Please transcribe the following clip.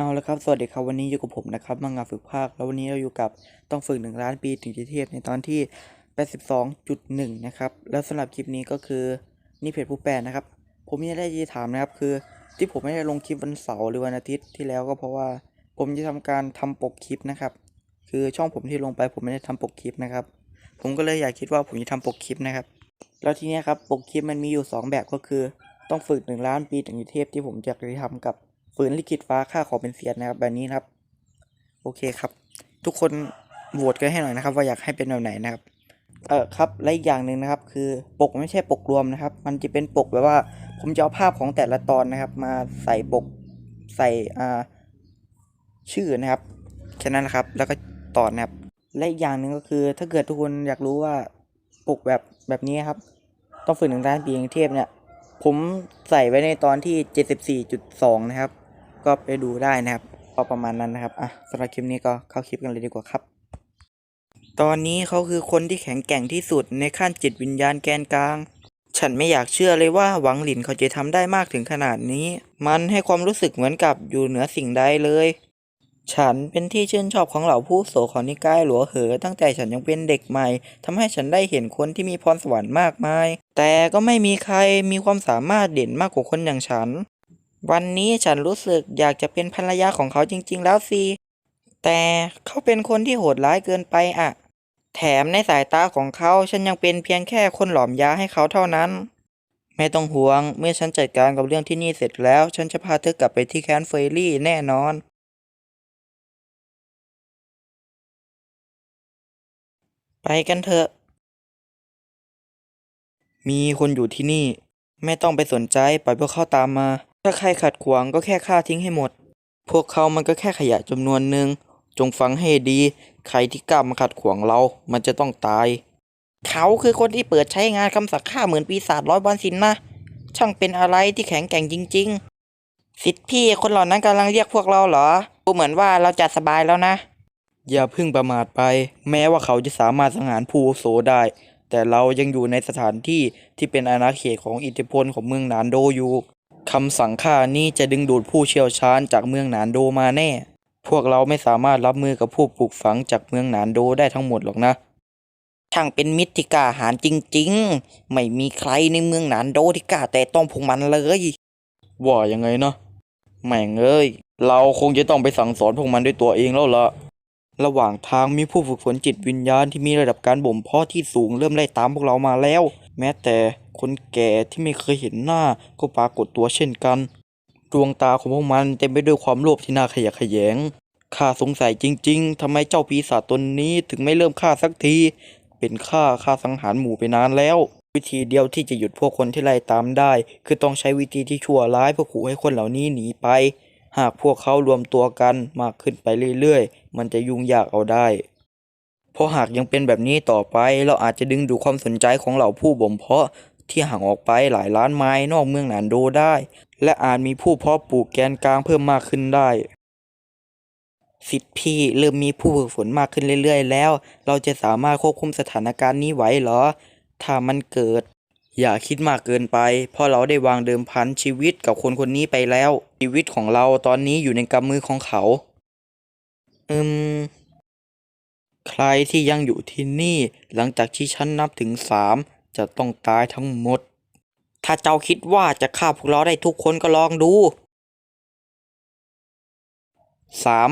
เอาละครับ สวัสดีครับ วันนี้อยู่กับผมนะครับ มังงะฝึกภาค แล้ววันนี้เราอยู่กับต้องฝึกหนึ่งล้านปีถึงจะเทพในตอนที่ 82.1 นะครับ แล้วสำหรับคลิปนี้ก็คือ นี่เพจผู้แปลนะครับ ผมมีอะไรจะถามนะครับ คือที่ผมไม่ได้ลงคลิปวันเสาร์หรือวันอาทิตย์ที่แล้วก็เพราะว่าผมจะทำการทำปกคลิปนะครับ คือช่องผมที่ลงไปผมไม่ได้ทำปกคลิปนะครับ ผมก็เลยอยากคิดว่าผมจะทำปกคลิปนะครับ แล้วทีเนี้ยครับปกคลิปมันมีอยู่ 2 แบบก็คือ ต้องฝึกหนึ่งล้านปีถึงจะเทพที่ผมจะไปทำกับ ฝืนลิขิตฟ้าค่าขอเป็นเสียนนะครับ แบบนี้นะครับ โอเคครับ ทุกคนโหวตกันให้หน่อยนะครับ ว่าอยากให้เป็นแบบไหนนะครับ เออครับและอีกอย่างหนึ่งนะครับ คือปกไม่ใช่ปกรวมนะครับ มันจะเป็นปกแบบว่า ผมจะเอาภาพของแต่ละตอนนะครับ มาใส่ปกใส่อ่าชื่อนะครับแค่นั้นนะครับ แล้วก็ตอนนะครับ และอีกอย่างหนึ่งก็คือ ถ้าเกิดทุกคนอยากรู้ว่าปกแบบแบบนี้ครับ ต้องฝึกหนึ่งด้านปีอย่างเทพเนี่ย ผมใส่ไว้ในตอนที่ 74.2 นะครับ ก็ไปดูได้นะครับก็ประมาณนั้นนะครับอะสำหรับคลิปนี้ก็เข้าคลิปกันเลยดีกว่าครับ ตอนนี้เขาคือคนที่แข็งแกร่งที่สุดในขั้นจิตวิญญาณแกนกลาง ฉันไม่อยากเชื่อเลยว่าหวังหลินเขาจะทำได้มากถึงขนาดนี้ มันให้ความรู้สึกเหมือนกับอยู่เหนือสิ่งใดเลย ฉันเป็นที่ชื่นชอบของเหล่าผู้โสของนิกายหลัวเหอ ตั้งแต่ฉันยังเป็นเด็กใหม่ทำให้ฉันได้เห็นคนที่มีพรสวรรค์มากมาย แต่ก็ไม่มีใครมีความสามารถเด่นมากกว่าคนอย่างฉัน วันนี้ฉันรู้สึกอยากจะเป็นภรรยาของเขาจริง ๆ แล้วสิ แต่เขาเป็นคนที่โหดร้ายเกินไปอะ แถมในสายตาของเขาฉันยังเป็นเพียงแค่คนหลอมยาให้เขาเท่านั้น ไม่ต้องห่วง เมื่อฉันจัดการกับเรื่องที่นี่เสร็จแล้ว ฉันจะพาเธอกลับไปที่แคนเฟอรี่แน่นอน ไปกันเถอะ มีคนอยู่ที่นี่ ไม่ต้องไปสนใจปล่อยพวกเขาตามมา ถ้าใครขัดขวางก็แค่ฆ่าทิ้งให้หมด พวกเขามันก็แค่ขยะจำนวนหนึ่ง จงฟังให้ดี ใครที่กล้ามาขัดขวางเรา มันจะต้องตาย เขาคือคนที่เปิดใช้งานคำสั่งฆ่าเหมือนปีศาจร้อยวันสินนะ ช่างเป็นอะไรที่แข็งแกร่งจริง ๆ สิทธิพี่คนเหล่านั้นกำลังเรียกพวกเราเหรอ ดูเหมือนว่าเราจะสบายแล้วนะ อย่าพึ่งประมาทไป แม้ว่าเขาจะสามารถสังหารผู้อโสได้ แต่เรายังอยู่ในสถานที่ที่เป็นอาณาเขตของอิทธิพลของเมืองนานโดอยู่ คำสั่งฆ่านี้จะดึงดูดผู้เชี่ยวชาญจากเมืองหนานโดมาแน่ พวกเราไม่สามารถรับมือกับผู้ปลูกฝังจากเมืองหนานโดได้ทั้งหมดหรอกนะช่างเป็นมิตรที่กล้าหาญจริง ๆ ไม่มีใครในเมืองหนานโดที่กล้าแต่ต้องพวกมันเลย ว่ายังไงนะแม่งเอ้ย เราคงจะต้องไปสั่งสอนพวกมันด้วยตัวเองแล้วละระหว่างทางมีผู้ฝึกฝนจิตวิญญาณที่มีระดับการบ่มเพาะที่สูงเริ่มไล่ตามพวกเรามาแล้ว แม้แต่คนแก่ที่ไม่เคยเห็นหน้าก็ปรากฏตัวเช่นกัน ดวงตาของพวกมันเต็มไปด้วยความโลภที่น่าขยะแขยงข้าสงสัยจริง ๆทำไมเจ้าปีศาจตนนี้ถึงไม่เริ่มฆ่าสักที เป็นฆ่าฆ่าสังหารหมู่ไปนานแล้ว วิธีเดียวที่จะหยุดพวกคนที่ไล่ตามได้ คือต้องใช้วิธีที่ชั่วร้ายเพื่อขู่ให้คนเหล่านี้หนีไป หากพวกเขารวมตัวกันมากขึ้นไปเรื่อยๆ มันจะยุ่งยากเอาได้ ราะหากยังเป็นแบบนี้ต่อไป เราอาจจะดึงดูดความสนใจของเหล่าผู้บ่มเพาะที่ห่างออกไปหลายล้านไมล์นอกเมืองหนานโดได้ และอาจมีผู้เพาะปลูกแกนกลางเพิ่มมากขึ้นได้สิทธิพี่เริ่มมีผู้ฝึกฝนมากขึ้นเรื่อยๆ แล้ว เราจะสามารถควบคุมสถานการณ์นี้ไหวหรอ ถ้ามันเกิด อย่าคิดมากเกินไป เพราะเราได้วางเดิมพันชีวิตกับคนคนนี้ไปแล้ว ชีวิตของเราตอนนี้อยู่ในกำมือของเขา อืม ใครที่ยังอยู่ที่นี่ หลังจากที่ฉันนับถึงสามจะต้องตายทั้งหมด ถ้าเจ้าคิดว่าจะฆ่าพวกเราได้ทุกคนก็ลองดูสาม